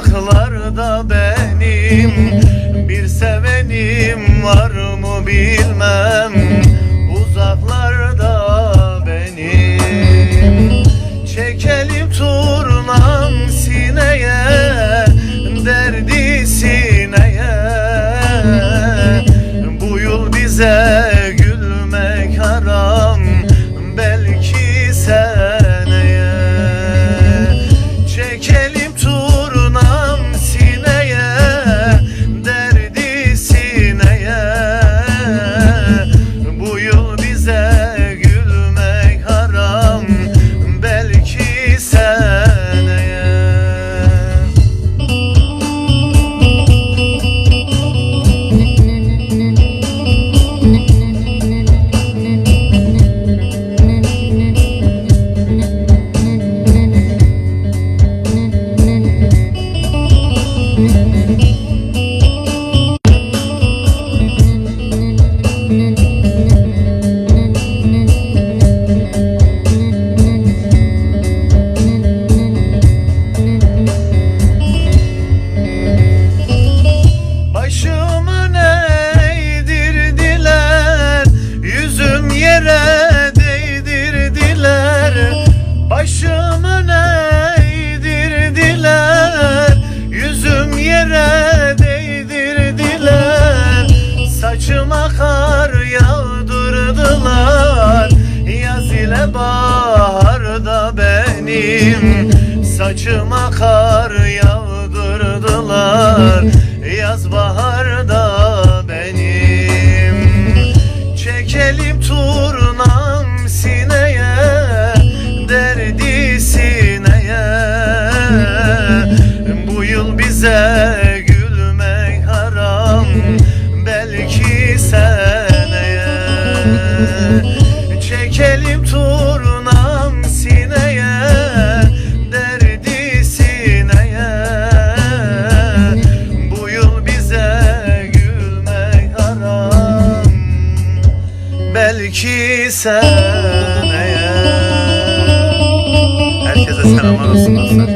uzaklarda benim Bir sevenim var mı bilmem. Benim Saçıma kar yağdırdılar. Yaz baharda benim. Çekelim turnam sineye Derdi sineye. Bu yıl bize gülmek haram Belki seneye. Çekelim turnam Belki seneye Herkese selamlar olsun dostlar